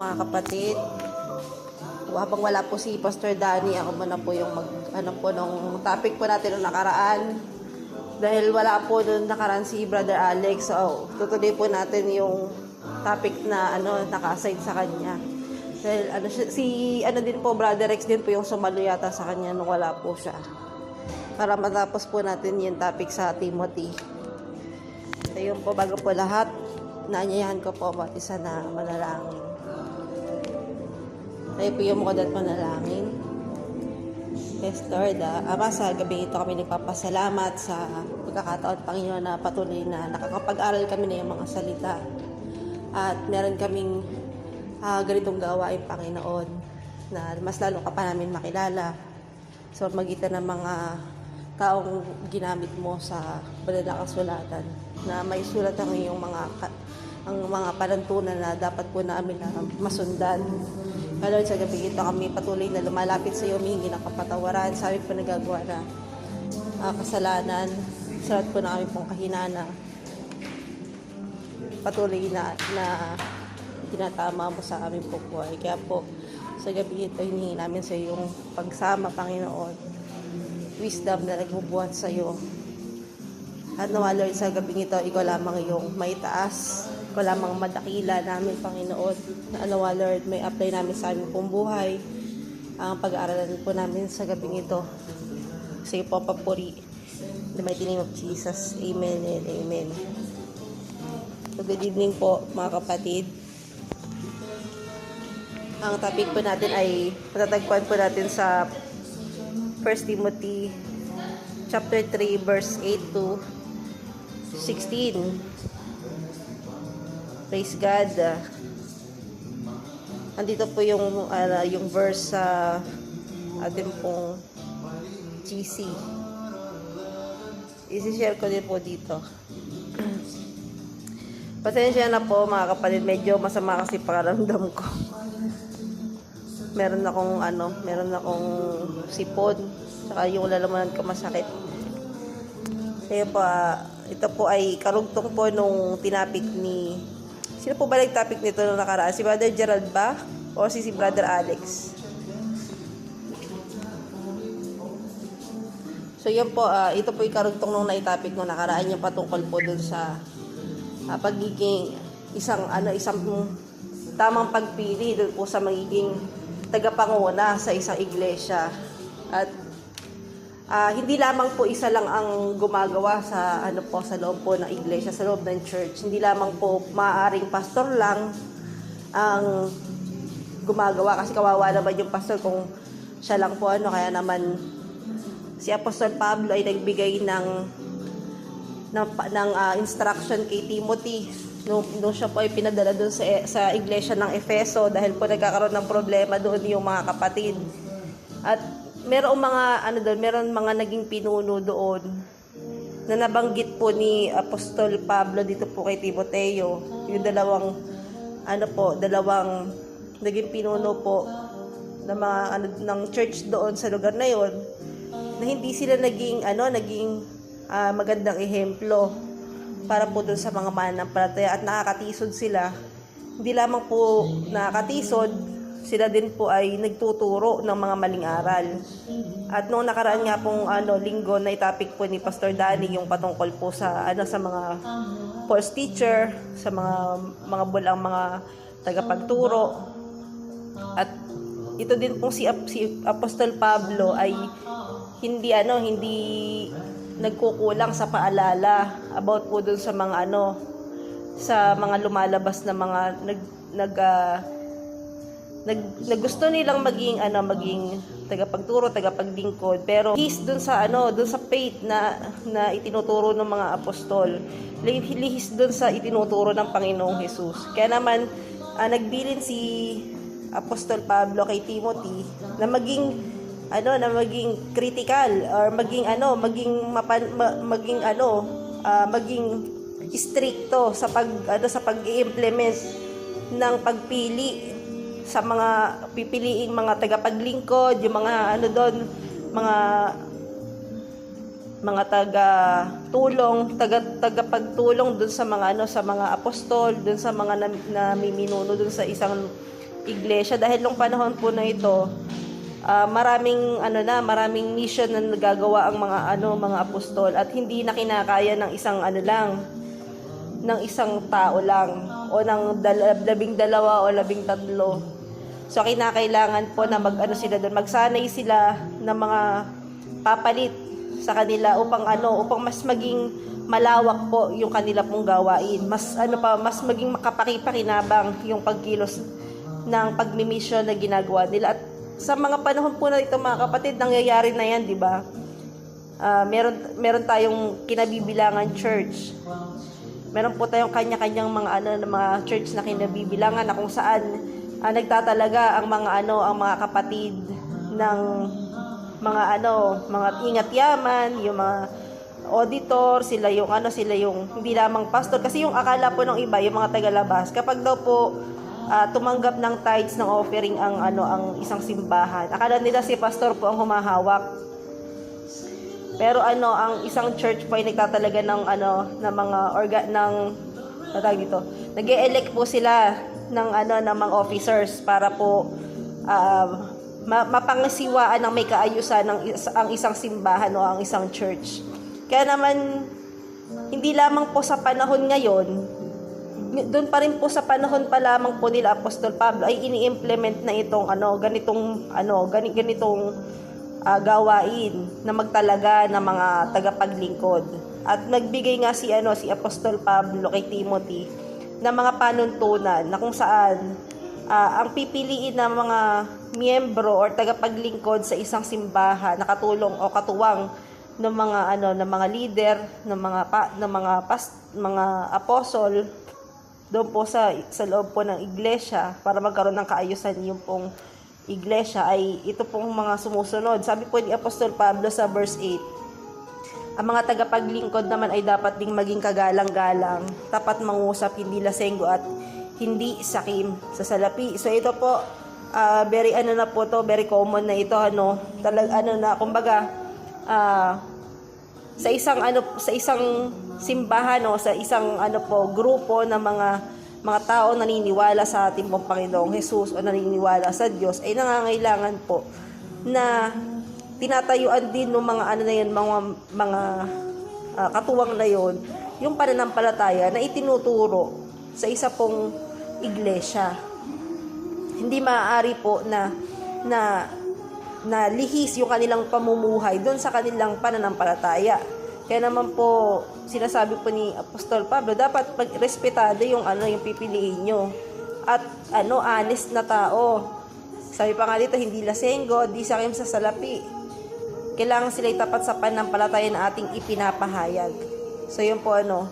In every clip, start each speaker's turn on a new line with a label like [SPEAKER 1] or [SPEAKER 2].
[SPEAKER 1] mga kapatid. Habang wala po si Pastor Danny, ako muna po yung mag, ano po, nung topic po natin nung nakaraan. Dahil wala po nung nakaraan si Brother Alex, so tutuloy po natin yung topic na ano, nakaside sa kanya. Dahil ano, si, ano din po, Brother Rex din po yung sumalo yata sa kanya nung wala po siya. Para matapos po natin yung topic sa Timothy. Ayun po, bago po lahat, naanyayahan ko po bawat isa na manalangin. Tayo po yung mukod at manalangin. Yes, Lord. ah, Ama, sa gabi ito kami nagpapasalamat sa pagkakataon, Panginoon, na patuloy na nakakapag-aral kami na yung mga salita. At meron kaming ah, ganitong gawain, Panginoon, na mas lalo ka pa namin makilala sa magitan ng mga taong ginamit mo sa banal na may sulat ang iyong mga ang mga panantunan na dapat po namin na masundan. Lord, sa gabi ito kami patuloy na lumalapit sa iyo, humingi ng kapatawaran sa aming panagagawa na ah, kasalanan, sa lahat po na aming pong kahinana. Patuloy na, na tinatama mo sa aming pong buhay. Kaya po, sa gabi ito, hinihingi namin sa iyong pagsama, Panginoon. Wisdom na nagbubuhat sa iyo. At nawa, Lord, sa gabing ito, ikaw lamang yung may Ikaw lamang madakila namin, Panginoon. Na nawa, Lord, may apply namin sa aming pong buhay. Ang pag-aaralan po namin sa gabing ito. Iyo po, papuri. In the mighty name of Jesus. Amen and amen. So, good evening po, mga kapatid. Ang topic po natin ay matatagpuan po natin sa 1 Timothy chapter 3 verse 8 to 16. Praise God. Ah, Andito po yung ah, yung verse sa ating pong GC. Isi-share ko din po dito. Pasensya na po mga kapatid, medyo masama kasi pakiramdam ko. Meron akong ano, meron akong sipon, saka yung lalamunan ko masakit. Kaya pa, ito po ay karugtong po nung tinapik ni... Sino po ba nag-topic nito nung nakaraan? Si Brother Gerald ba? O si si Brother Alex? So yun po, ah, ito po yung karugtong nung naitopic nung nakaraan yung patungkol po dun sa ah, pagiging isang ano isang tamang pagpili dun po sa magiging tagapanguna sa isang iglesia. At ah, hindi lamang po isa lang ang gumagawa sa ano po sa loob po ng iglesia, sa loob ng church. Hindi lamang po maaaring pastor lang ang gumagawa kasi kawawa naman yung pastor kung siya lang po ano kaya naman si Apostol Pablo ay nagbigay ng ng, ng ah, instruction kay Timothy nung, nung siya po ay pinadala doon sa, sa iglesia ng Efeso dahil po nagkakaroon ng problema doon yung mga kapatid. At merong mga ano doon, meron mga naging pinuno doon na nabanggit po ni Apostol Pablo dito po kay Timoteo, yung dalawang ano po, dalawang naging pinuno po ng mga ano, ng church doon sa lugar na yon na hindi sila naging ano naging ah, magandang ehemplo para po doon sa mga mananampalataya at nakakatisod sila. Hindi lamang po nakakatisod sila din po ay nagtuturo ng mga maling aral. At noong nakaraan nga pong ano linggo na topic po ni Pastor Danny yung patungkol po sa ano sa mga false teacher sa mga mga bulang mga tagapagturo. At ito din pong si, si Apostol Pablo ay hindi ano, hindi nagkukulang sa paalala about po dun sa mga ano sa mga lumalabas na mga nag nag ah, nag, nag gusto nilang maging ano maging tagapagturo, tagapaglingkod pero lihis dun sa ano dun sa faith na na itinuturo ng mga apostol Li- lihis dun sa itinuturo ng Panginoong Hesus kaya naman ah, nagbilin si Apostol Pablo kay Timothy na maging ano na maging critical or maging ano maging mapan, ma- maging ano ah, maging stricto sa pag ano sa pag-implement ng pagpili sa mga pipiliing mga tagapaglingkod, yung mga ano doon, mga mga taga tulong, taga tagapagtulong doon sa mga ano sa mga apostol, doon sa mga nam- namiminuno doon sa isang iglesia dahil nung panahon po na ito ah, maraming ano na maraming mission na nagagawa ang mga ano mga apostol at hindi na kinakaya ng isang ano lang ng isang tao lang o ng dal- labing dalawa o labing tatlo. So kinakailangan po na mag-ano sila doon, magsanay sila ng mga papalit sa kanila upang ano, upang mas maging malawak po yung kanila pong gawain. Mas ano pa, mas maging makapakipakinabang yung pagkilos ng pagmimisyon na ginagawa nila. At sa mga panahon po na ito mga kapatid, nangyayari na yan, di ba? Ah, meron meron tayong kinabibilangan church meron po tayong kanya-kanyang mga ano mga church na kinabibilangan na kung saan ah, nagtatalaga ang mga ano ang mga kapatid ng mga ano mga ingat yaman yung mga auditor sila yung ano sila yung hindi lamang pastor kasi yung akala po ng iba yung mga tagalabas kapag daw po ah, tumanggap ng tithes ng offering ang ano ang isang simbahan akala nila si pastor po ang humahawak pero ano, ang isang church po ay nagtatalaga ng ano, ng mga orga ng natag dito. Nag-elect po sila ng ano ng mga officers para po ma- mapangasiwaan ng may kaayusan ng is- ang isang simbahan o ang isang church. Kaya naman hindi lamang po sa panahon ngayon, doon pa rin po sa panahon pa lamang po nila Apostol Pablo ay ini-implement na itong ano ganitong ano gani, ganitong ah, gawain na magtalaga ng mga tagapaglingkod. At nagbigay nga si ano si Apostol Pablo kay Timothy ng mga panuntunan na kung saan ah, ang pipiliin ng mga miyembro or tagapaglingkod sa isang simbahan na katulong o katuwang ng mga ano ng mga leader ng mga pa, ng mga pas, mga apostol doon po sa sa loob po ng iglesia para magkaroon ng kaayusan yung pong iglesia ay ito pong mga sumusunod. Sabi po ni Apostol Pablo sa verse 8, ang mga tagapaglingkod naman ay dapat ding maging kagalang-galang, tapat mangusap, hindi lasenggo at hindi sakim sa salapi. So ito po, ah, very ano na po to, very common na ito, ano, talag, ano na, kumbaga, ah, sa isang ano sa isang simbahan o sa isang ano po grupo ng mga mga tao naniniwala sa ating pong Panginoong Hesus o naniniwala sa Diyos ay nangangailangan po na tinatayuan din ng mga ano na yun, mga mga ah, katuwang na yon yung pananampalataya na itinuturo sa isa pong iglesia. Hindi maaari po na na na lihis yung kanilang pamumuhay doon sa kanilang pananampalataya. Kaya naman po, sinasabi po ni Apostol Pablo, dapat pagrespetado yung ano yung pipiliin nyo. At ano, honest na tao. Sabi pa nga dito, hindi lasenggo, di sakim sa salapi. Kailangan sila tapat sa pananampalataya na ating ipinapahayag. So yun po ano,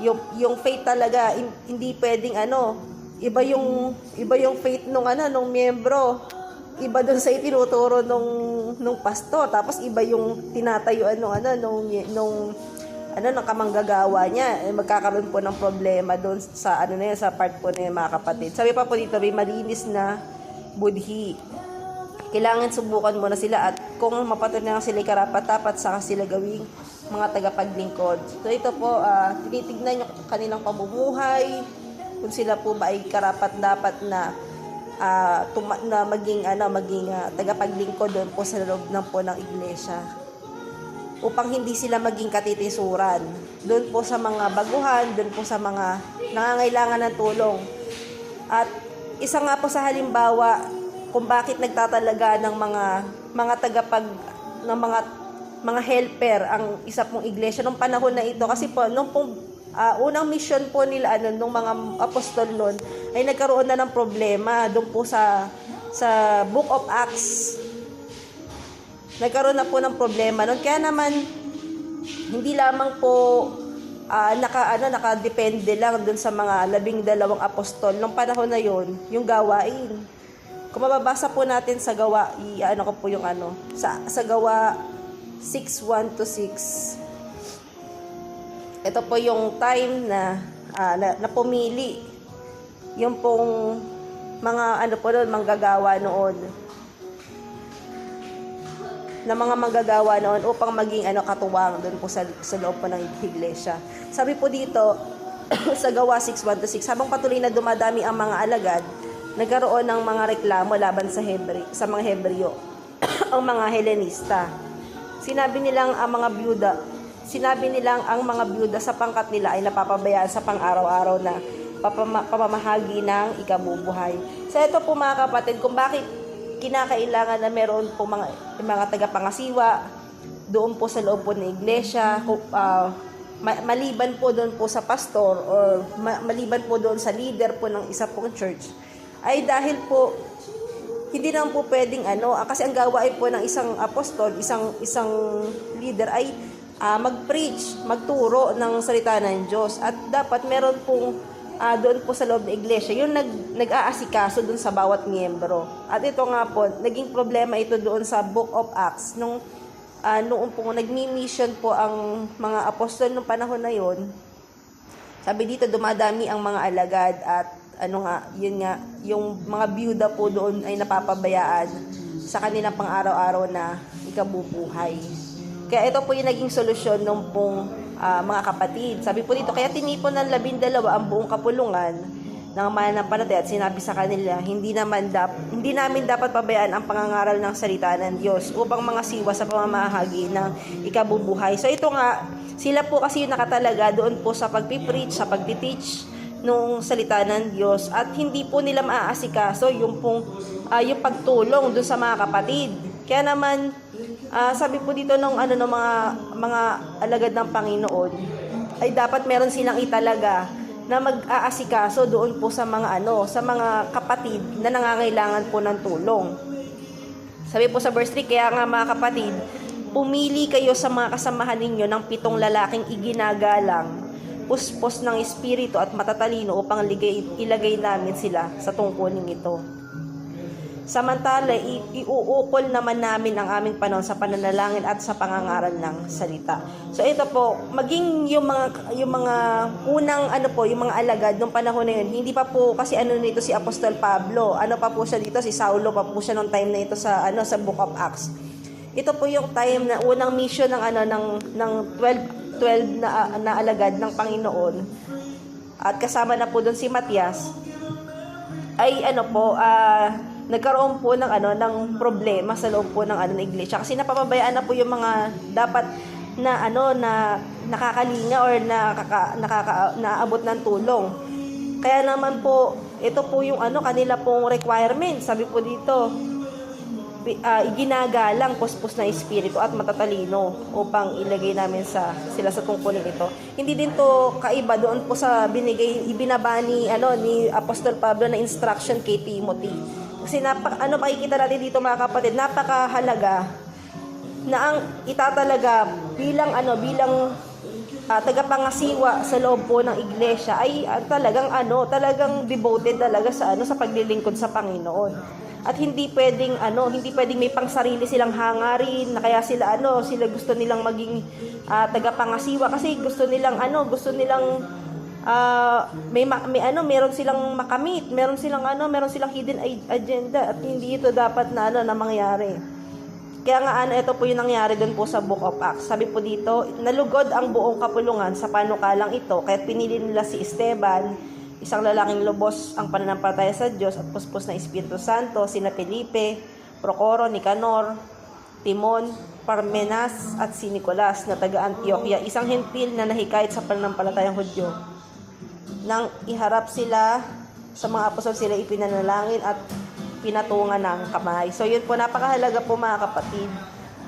[SPEAKER 1] yung, yung faith talaga, hin- hindi pwedeng ano, iba yung, iba yung faith nung ano, nung miyembro. Iba doon sa itinuturo nung nung pastor. Tapos iba yung tinatayuan nung ano nung nung ano ng kamanggagawa niya. Eh, magkakaroon po ng problema doon sa ano na yun, sa part po na yun, mga kapatid. Sabi pa po dito may malinis na budhi. Kailangan subukan mo na sila at kung mapatunay na sila karapat dapat saka sila gawing mga tagapaglingkod. So ito po ah, tinitignan yung kanilang pamumuhay kung sila po ba ay karapat dapat na ah, tuma- na maging ano maging ah, tagapaglingkod doon po sa loob ng po ng iglesia upang hindi sila maging katitisuran. Doon po sa mga baguhan doon po sa mga nangangailangan ng tulong. At isa nga po sa halimbawa kung bakit nagtatalaga ng mga mga tagapag ng mga mga helper ang isa pong iglesia nung panahon na ito. Kasi po nung pong ah, unang mission po nila ano nung mga apostol noon ay nagkaroon na ng problema doon po sa sa Book of Acts. Nagkaroon na po ng problema noon kaya naman hindi lamang po ah, naka ano nakadepende lang doon sa mga labing dalawang apostol nung panahon na yon yung gawain kung mababasa po natin sa gawa ano ko po yung ano sa sa gawa 6:1 to 6 ito po yung time na ah, na, na pumili. Yung pong mga ano po doon manggagawa noon. Na mga manggagawa noon upang maging ano katuwang doon po sa, sa loob po ng iglesia. Sabi po dito sa gawa 6:1 to 6 habang patuloy na dumadami ang mga alagad nagkaroon ng mga reklamo laban sa Hebre, sa mga Hebreo, ang mga Helenista. Sinabi nilang ang mga byuda, sinabi nilang ang mga byuda sa pangkat nila ay napapabayaan sa pang-araw-araw na pamamahagi ng ikabubuhay. So ito po mga kapatid, kung bakit kinakailangan na meron po mga, mga tagapangasiwa doon po sa loob po ng iglesia, ma- maliban po doon po sa pastor or ma- maliban po doon sa leader po ng isa pong church, ay dahil po hindi naman po pwedeng ano, ah, kasi ang gawain po ng isang apostol, isang isang leader ay ah, mag-preach, magturo ng salita ng Diyos. At dapat meron pong ah, doon po sa loob ng iglesia, yung nag, nag-aasikaso doon sa bawat miyembro. At ito nga po, naging problema ito doon sa Book of Acts. Nung, ah, noong po nagmi-mission po ang mga apostol nung panahon na yon sabi dito, dumadami ang mga alagad at ano nga, yun nga, yung mga byuda po doon ay napapabayaan sa kanilang pang-araw-araw na ikabubuhay. Kaya ito po yung naging solusyon ng pong ah, mga kapatid. Sabi po dito, kaya tinipon ng labindalawa ang buong kapulungan ng mananampalataya at sinabi sa kanila, hindi naman dap, hindi namin dapat pabayaan ang pangangaral ng salita ng Diyos upang mga siwa sa pamamahagi ng ikabubuhay. So ito nga, sila po kasi yung nakatalaga doon po sa pagpipreach, sa pagtiteach nung salita ng Diyos at hindi po nila maaasikaso yung pong ah, yung pagtulong doon sa mga kapatid. Kaya naman ah, sabi po dito ng ano ng mga mga alagad ng Panginoon ay dapat meron silang italaga na mag-aasikaso doon po sa mga ano, sa mga kapatid na nangangailangan po ng tulong. Sabi po sa verse 3, kaya nga mga kapatid, pumili kayo sa mga kasamahan ninyo ng pitong lalaking iginagalang, puspos ng espiritu at matatalino upang ligay, ilagay namin sila sa tungkulin ito. Samantala, i- iuukol naman namin ang aming panahon sa pananalangin at sa pangangaral ng salita. So ito po, maging yung mga yung mga unang ano po, yung mga alagad nung panahon na yun, hindi pa po kasi ano nito si Apostol Pablo. Ano pa po siya dito si Saulo pa po siya nung time na ito sa ano sa Book of Acts. Ito po yung time na unang mission ng ano ng ng 12 12 na na alagad ng Panginoon. At kasama na po doon si Matias ay ano po, ah, nagkaroon po ng ano ng problema sa loob po ng ano ng iglesia kasi napapabayaan na po yung mga dapat na ano na nakakalinga or nakaka, nakaka, naabot ng tulong. Kaya naman po, ito po yung ano kanila pong requirement. Sabi po dito, ah, iginagalang puspos na espiritu at matatalino upang ilagay namin sa sila sa tungkulin ito. Hindi din to kaiba doon po sa binigay ibinaba ni ano ni Apostol Pablo na instruction kay Timothy. Kasi napaka, ano makikita natin dito mga kapatid, napakahalaga na ang itatalaga bilang ano bilang ah, tagapangasiwa sa loob po ng iglesia ay ah, talagang ano talagang devoted talaga sa ano sa paglilingkod sa Panginoon at hindi pwedeng ano hindi pwedeng may pangsarili silang hangarin na kaya sila ano sila gusto nilang maging ah, tagapangasiwa kasi gusto nilang ano gusto nilang ah, may ma- may ano meron silang makamit meron silang ano meron silang hidden agenda at hindi ito dapat na ano na mangyari kaya nga ano, ito po yung nangyari doon po sa Book of Acts. Sabi po dito, nalugod ang buong kapulungan sa panukalang ito, kaya pinili nila si Esteban, isang lalaking lubos ang pananampalataya sa Diyos at puspos na Espiritu Santo, sina Felipe, Procoro, Nicanor, Timon, Parmenas at si Nicolas na taga Antioquia, isang hentil na nahikayat sa pananampalatayang Hudyo. Nang iharap sila sa mga apostol sila ipinanalangin at pinatungan ng kamay. So yun po, napakahalaga po mga kapatid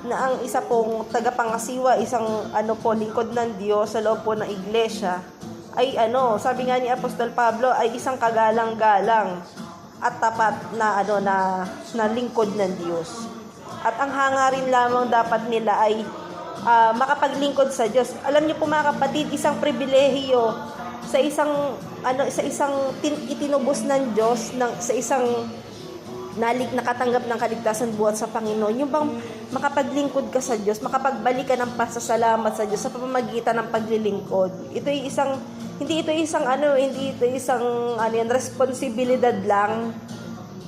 [SPEAKER 1] na ang isa pong tagapangasiwa, isang ano po, lingkod ng Diyos sa loob po ng iglesia, ay ano, sabi nga ni Apostol Pablo, ay isang kagalang-galang at tapat na ano na, na lingkod ng Diyos. At ang hangarin lamang dapat nila ay ah, makapaglingkod sa Diyos. Alam niyo po mga kapatid, isang pribilehiyo sa isang ano sa isang tin, itinubos ng Diyos ng sa isang nalig nakatanggap ng kaligtasan buhat sa Panginoon, yung bang makapaglingkod ka sa Diyos, makapagbalik ka ng pasasalamat sa Diyos sa pamamagitan ng paglilingkod. Ito ay isang hindi ito isang ano, hindi ito isang ano yan, responsibilidad lang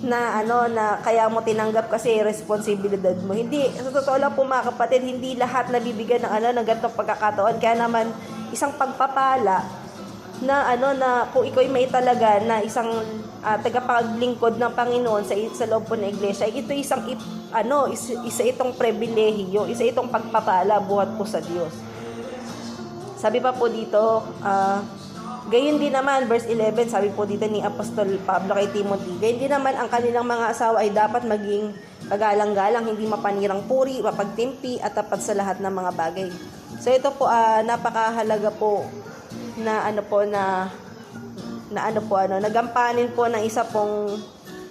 [SPEAKER 1] na ano na kaya mo tinanggap kasi responsibilidad mo. Hindi sa totoo lang po mga kapatid, hindi lahat nabibigyan ng ano ng ganitong pagkakataon. Kaya naman isang pagpapala na ano na kung ikaw ay may talaga na isang ah, tagapaglingkod ng Panginoon sa sa loob po ng iglesia, ito isang ip- ano is, isa itong pribilehiyo, isa itong pagpapala buhat po sa Diyos. Sabi pa po dito, ah, gayon din naman, verse 11, sabi po dito ni Apostol Pablo kay Timothy, gayon din naman ang kanilang mga asawa ay dapat maging kagalang-galang, hindi mapanirang puri, mapagtimpi, at tapat sa lahat ng mga bagay. So ito po, ah, napakahalaga po na ano po na na ano po ano nagampanin po ng isa pong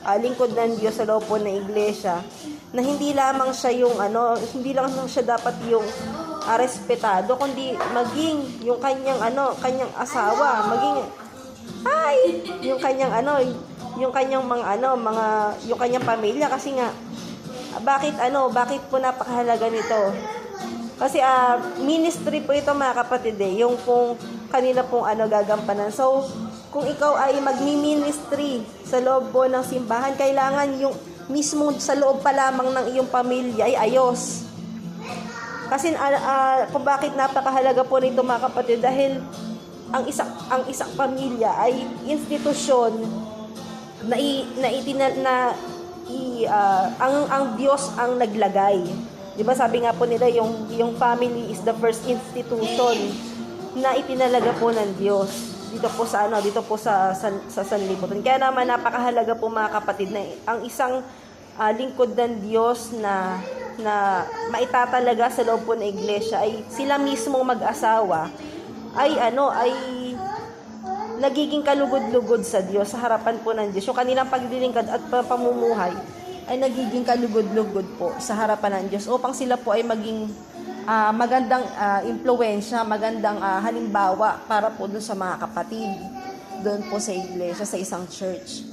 [SPEAKER 1] ah, lingkod ng Diyos sa loob po ng iglesia na hindi lamang siya yung ano hindi lang siya dapat yung ah, respetado kundi maging yung kanyang ano kanyang asawa maging ay yung kanyang ano yung kanyang mga ano mga yung kanyang pamilya kasi nga bakit ano bakit po napakahalaga nito kasi ah ministry po ito mga kapatid eh, yung kung kanila pong ano gagampanan. So, kung ikaw ay magmi-ministry sa loob po ng simbahan, kailangan yung mismo sa loob pa lamang ng iyong pamilya ay ayos. Kasi ah, ah, kung bakit napakahalaga po nito mga kapatid dahil ang isang ang isang pamilya ay institusyon na i, na itina, na i, ah, ang ang Diyos ang naglagay. 'Di ba sabi nga po nila yung yung family is the first institution na itinalaga po ng Diyos dito po sa ano dito po sa sa, sa sanlibutan. Kaya naman napakahalaga po mga kapatid na ang isang ah, lingkod ng Diyos na na maitatalaga sa loob po ng iglesia ay sila mismong mag-asawa ay ano ay nagiging kalugod-lugod sa Diyos sa harapan po ng Diyos. Yung kanilang paglilingkod at pa- pamumuhay ay nagiging kalugod-lugod po sa harapan ng Diyos upang sila po ay maging ah, magandang ah, impluensya, magandang ah, halimbawa para po dun sa mga kapatid doon po sa iglesia, sa isang church.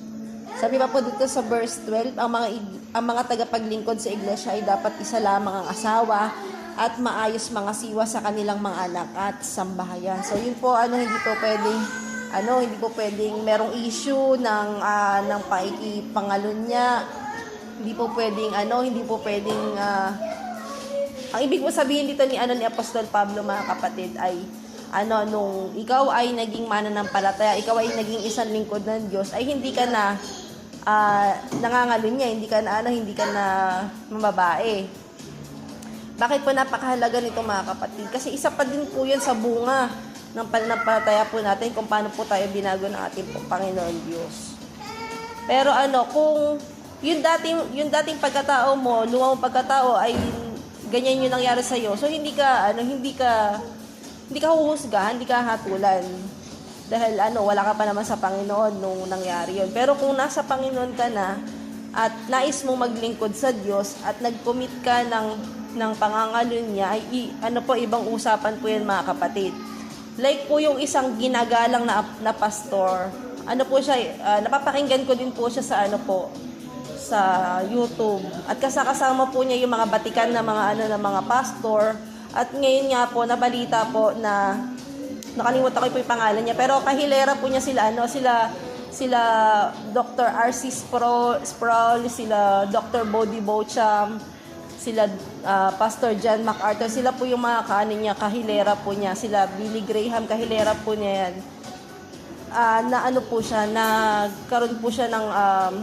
[SPEAKER 1] Sabi pa po dito sa verse 12, ang mga ang mga tagapaglingkod sa iglesia ay dapat isa lamang ang asawa at maayos mga siwa sa kanilang mga anak at sambahayan. So yun po ano hindi po pwedeng ano hindi po pwedeng merong issue ng ah, ng paikipangalunya. Hindi po pwedeng ano, hindi po pwedeng ah, ang ibig mo sabihin dito ni ano ni Apostol Pablo mga kapatid ay ano nung ikaw ay naging mananampalataya, ikaw ay naging isang lingkod ng Diyos ay hindi ka na uh, nangangalunya, hindi ka na ano, hindi ka na mababae. Bakit po napakahalaga nito mga kapatid? Kasi isa pa din po yun sa bunga ng pananampalataya po natin kung paano po tayo binago ng ating po Panginoon Diyos. Pero ano, kung yung dating yung dating pagkatao mo, lumang pagkatao ay ganyan yung nangyari sa iyo. So hindi ka ano, hindi ka hindi ka huhusga, hindi ka hatulan. Dahil ano, wala ka pa naman sa Panginoon nung nangyari yon. Pero kung nasa Panginoon ka na at nais mong maglingkod sa Diyos at nag-commit ka ng ng pangangalun niya, ay i- ano po ibang usapan po yan mga kapatid. Like po yung isang ginagalang na, na pastor, ano po siya, ah, napapakinggan ko din po siya sa ano po, sa YouTube. At kasakasama po niya yung mga batikan na mga ano na mga pastor. At ngayon nga po nabalita po na nakalimutan ko po yung pangalan niya pero kahilera po niya sila ano sila sila Dr. R.C. Sproul, Sproul sila Dr. Bodie Beauchamp sila ah, Pastor John MacArthur sila po yung mga kaano niya kahilera po niya sila Billy Graham kahilera po niya yan Ah, na ano po siya nagkaroon po siya ng um,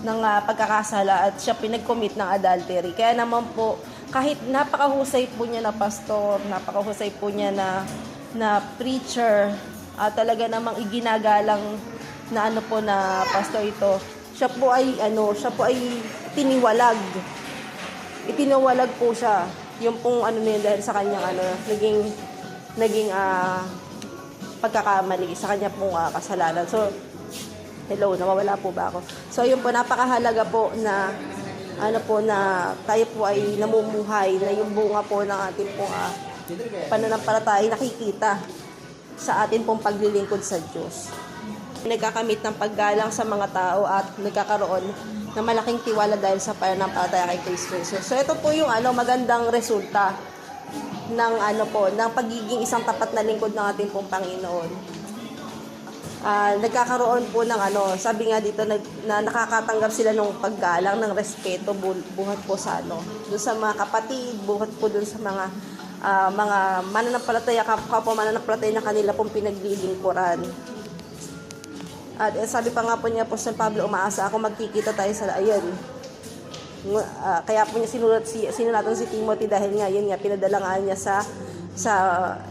[SPEAKER 1] ng ah, pagkakasala at siya pinag-commit ng adultery. Kaya naman po, kahit napakahusay po niya na pastor, napakahusay po niya na na preacher, at talaga namang iginagalang na ano po na pastor ito, siya po ay ano, siya po ay tiniwalag. Itinawalag po siya. Yung pong ano na yun dahil sa kanyang ano, naging naging ah pagkakamali sa kanya pong ah, kasalanan. So, Hello, nawawala po ba ako? So, yun po, napakahalaga po na ano po na tayo po ay namumuhay na yung bunga po ng ating pong uh, pananampalataya ay nakikita sa atin pong paglilingkod sa Diyos. Nagkakamit ng paggalang sa mga tao at nagkakaroon ng malaking tiwala dahil sa pananampalataya kay Kristo Jesus. So, ito po yung ano, magandang resulta ng ano po, ng pagiging isang tapat na lingkod ng ating pong Panginoon ah, nagkakaroon po ng ano, sabi nga dito nag, na nakakatanggap sila ng paggalang, ng respeto bu- buhat po sa ano, doon sa mga kapatid, buhat po doon sa mga ah, mga mananampalataya, kap- kapwa mananampalataya na kanila pong pinaglilingkuran. At eh, sabi pa nga po niya, Apostol Pablo, umaasa ako magkikita tayo sa ayun. Ah, kaya po niya sinulat si sinulatan si Timothy dahil nga yun nga pinadala nga niya sa sa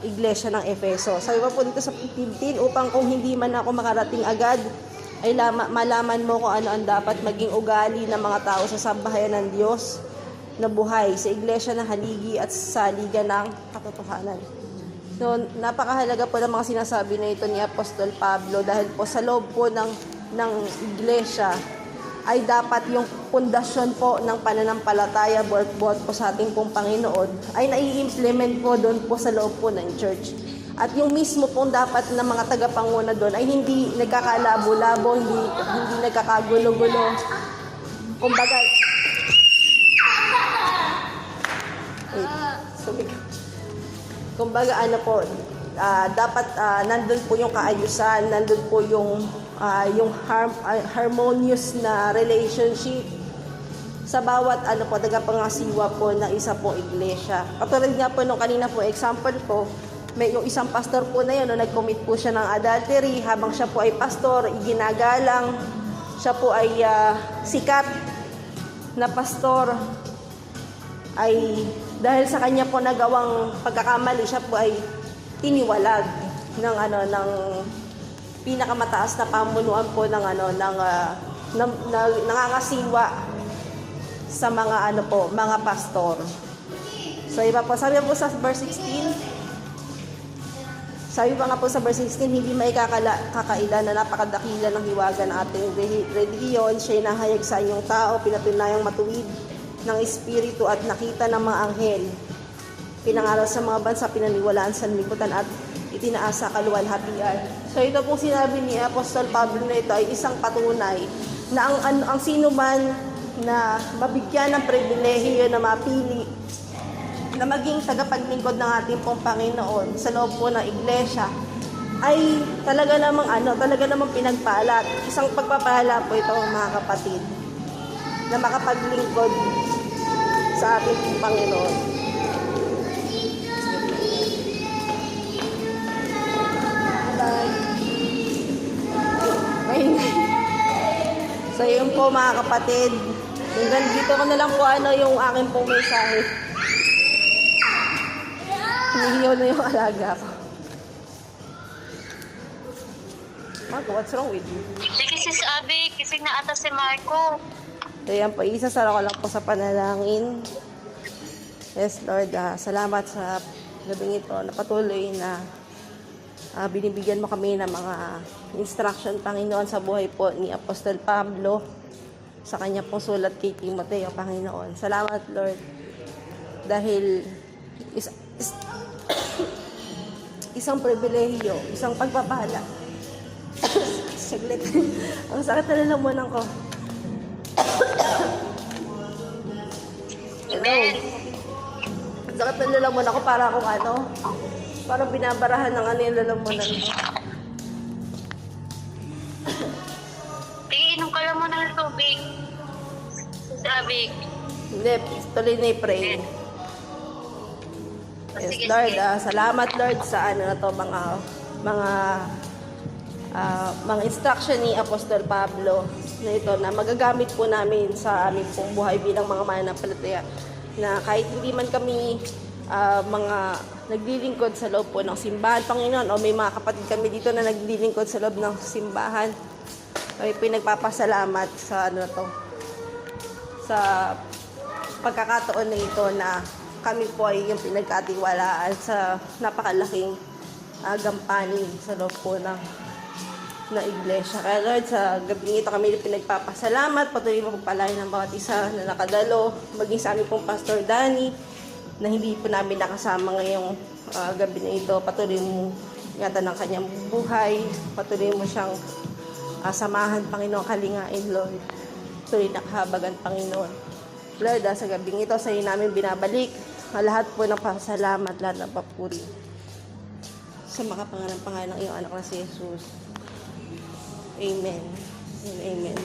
[SPEAKER 1] iglesia ng Efeso. Sabi pa po dito sa 15 upang kung hindi man ako makarating agad ay lama, malaman mo kung ano ang dapat maging ugali ng mga tao sa sambahayan ng Diyos na buhay sa iglesia ng haligi at sa liga ng katotohanan. So, napakahalaga po ng mga sinasabi na ito ni Apostol Pablo dahil po sa loob po ng, ng iglesia ay dapat yung pundasyon po ng pananampalataya buhat po sa ating pong Panginoon ay nai-implement po doon po sa loob po ng church. At yung mismo pong dapat ng mga tagapanguna doon ay hindi nagkakalabo-labo, hindi, hindi nagkakagulo-gulo. Kumbaga, Wait, sumigaw. Kumbaga ano po, ah, dapat ah, nandun po yung kaayusan, nandun po yung ah, yung harm, ah, harmonious na relationship sa bawat ano po, tagapangasiwa po ng isa po iglesia. Katulad nga po nung kanina po, example po, may yung isang pastor po na yun, no, nag-commit po siya ng adultery habang siya po ay pastor, iginagalang, siya po ay ah, sikat na pastor, ay dahil sa kanya po nagawang pagkakamali siya po ay tiniwalag ng ano ng pinakamataas na pamunuan po ng ano ng ah, ng, ng nangangasiwa sa mga ano po mga pastor. So iba po sabi po sa verse 16 sabi pa nga po sa verse 16, hindi may kakala, kakaila na napakadakila ng hiwaga ng ating relihiyon. Siya'y nahayag sa inyong tao, pinatunayang matuwid ng espiritu at nakita ng mga anghel. Pinangaral sa mga bansa, pinaniwalaan sa liputan at itinaas sa kaluwalhatian. So ito pong sinabi ni Apostol Pablo na ito ay isang patunay na ang, ang, ang sino man na mabigyan ng pribilehiyo na mapili na maging tagapaglingkod ng ating pong Panginoon sa loob po ng iglesia ay talaga namang ano, talaga namang pinagpala. At Isang pagpapala po ito mga kapatid na makapaglingkod sa ating Panginoon. Bye. So yun po mga kapatid. Hanggang dito ko na lang po ano yung aking pong mensahe. Hinihiyaw na yung alaga ko. Marco, what's wrong with you?
[SPEAKER 2] Sige sis Abby, kising na ata si Marco.
[SPEAKER 1] So yan po, isasara ko lang po sa panalangin. Yes, Lord, ah, salamat sa gabing ito na patuloy na ah, binibigyan mo kami ng mga instruction, Panginoon, sa buhay po ni Apostol Pablo sa kanya pong sulat kay Timoteo, Panginoon. Salamat, Lord, dahil is, is- isang pribilehiyo, isang pagpapala. Saglit. Ang sakit na lalamunan ko. Hello.
[SPEAKER 2] Amen.
[SPEAKER 1] Ang sakit na lalamunan ako para akong ano, parang binabarahan ng ano yung lalamunan ko.
[SPEAKER 2] Sige, inom ka lang muna ng tubig. Abby.
[SPEAKER 1] Hindi, tuloy na i-pray. Yes, Lord, ah, salamat Lord sa ano na to, mga mga ah, mga instruction ni Apostol Pablo na ito na magagamit po namin sa aming pong buhay bilang mga mananampalataya na kahit hindi man kami ah, mga naglilingkod sa loob po ng simbahan, Panginoon, o may mga kapatid kami dito na naglilingkod sa loob ng simbahan, kami pinagpapasalamat sa ano na to, sa pagkakataon na ito na kami po ay yung pinagkatiwalaan sa napakalaking uh, gampanin sa loob po ng na iglesia. Kaya Lord, sa gabi ito kami pinagpapasalamat, patuloy mo pagpalain ng bawat isa na nakadalo, maging sa amin pong Pastor Danny, na hindi po namin nakasama ngayong ah, gabi na ito. Patuloy mo ingatan ng kanyang buhay, patuloy mo siyang ah, samahan, Panginoon, kalingain, Lord. Tuloy na kahabagan, Panginoon. Lord, ah, sa gabing ito, sa iyo namin binabalik ang lahat po ng pasalamat, lahat ng papuri. Sa makapangalan pangalan ng iyong anak na si Jesus. Amen. Amen.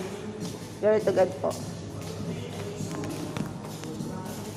[SPEAKER 1] Glory to God po.